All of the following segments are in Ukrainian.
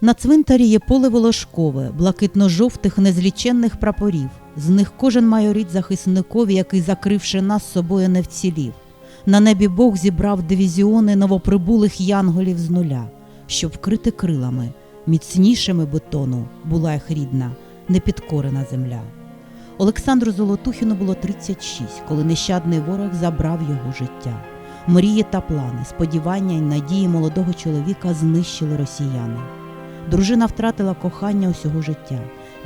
На цвинтарі є поле волошкове, блакитно-жовтих незліченних прапорів. З них кожен майорить захисникові, який, закривши нас собою, не вцілів. На небі Бог зібрав дивізіони новоприбулих янголів з нуля, щоб вкрити крилами, міцнішими бетону була їх рідна, непідкорена земля. Олександру Золотухіну було 36, коли нещадний ворог забрав його життя. Мрії та плани, сподівання й надії молодого чоловіка знищили росіяни. Дружина втратила кохання усього життя.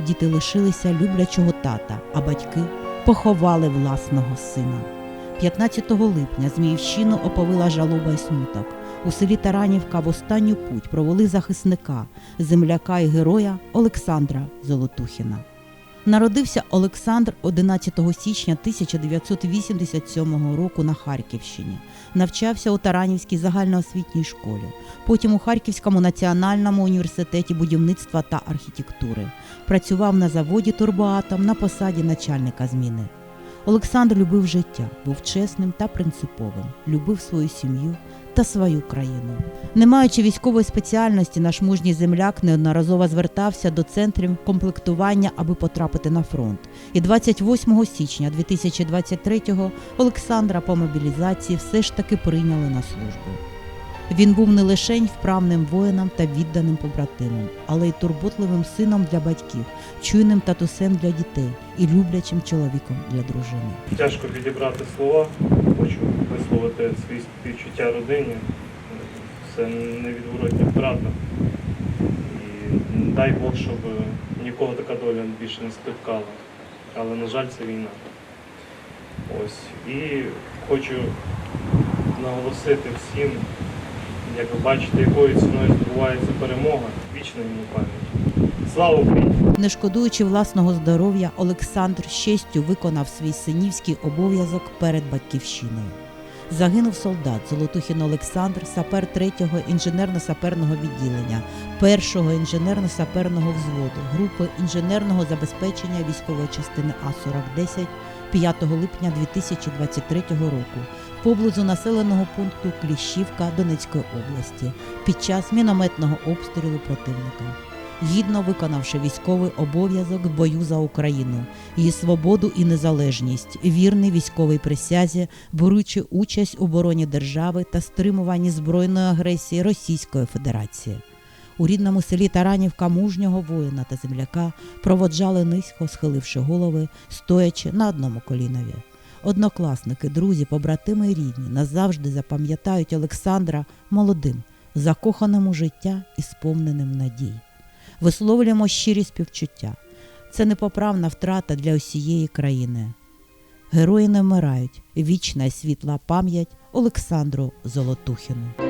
Діти лишилися люблячого тата, а батьки поховали власного сина. 15 липня Зміївщину оповила жалоба й смуток. У селі Таранівка в останню путь провели захисника, земляка і героя Олександра Золотухіна. Народився Олександр 11 січня 1987 року на Харківщині. Навчався у Таранівській загальноосвітній школі, потім у Харківському національному університеті будівництва та архітектури. Працював на заводі Турбоатом на посаді начальника зміни. Олександр любив життя, був чесним та принциповим, любив свою сім'ю та свою країну. Не маючи військової спеціальності, наш мужній земляк неодноразово звертався до центрів комплектування, аби потрапити на фронт. І 28 січня 2023-го Олександра по мобілізації все ж таки прийняли на службу. Він був не лише вправним воїном та відданим побратимом, але й турботливим сином для батьків, чуйним татусем для дітей і люблячим чоловіком для дружини. Тяжко підібрати слова. Хочу висловити свої співчуття родині. Це невідворотня втрата. І дай Бог, щоб нікого така доля більше не спіткала. Але, на жаль, це війна. Ось. І хочу наголосити всім, як ви бачите, якою ціною здобувається перемога. Вічна йому пам'ять. Слава Україні! Не шкодуючи власного здоров'я, Олександр з виконав свій синівський обов'язок перед батьківщиною. Загинув солдат Золотухін Олександр, сапер 3-го інженерно-саперного відділення, 1-го інженерно-саперного взводу, групи інженерного забезпечення військової частини А-4010 5 липня 2023 року поблизу населеного пункту Кліщівка Донецької області під час мінометного обстрілу противника гідно виконавши військовий обов'язок в бою за Україну, її свободу і незалежність, вірний військовій присязі, беручи участь у обороні держави та стримуванні збройної агресії Російської Федерації. У рідному селі Таранівка мужнього воїна та земляка проводжали низько, схиливши голови, стоячи на одному колінові. Однокласники, друзі, побратими і рідні назавжди запам'ятають Олександра молодим, закоханим у життя і сповненим надій висловлюємо щирі співчуття. Це непоправна втрата для усієї країни. Герої не вмирають. Вічна й світла пам'ять Олександру Золотухіну.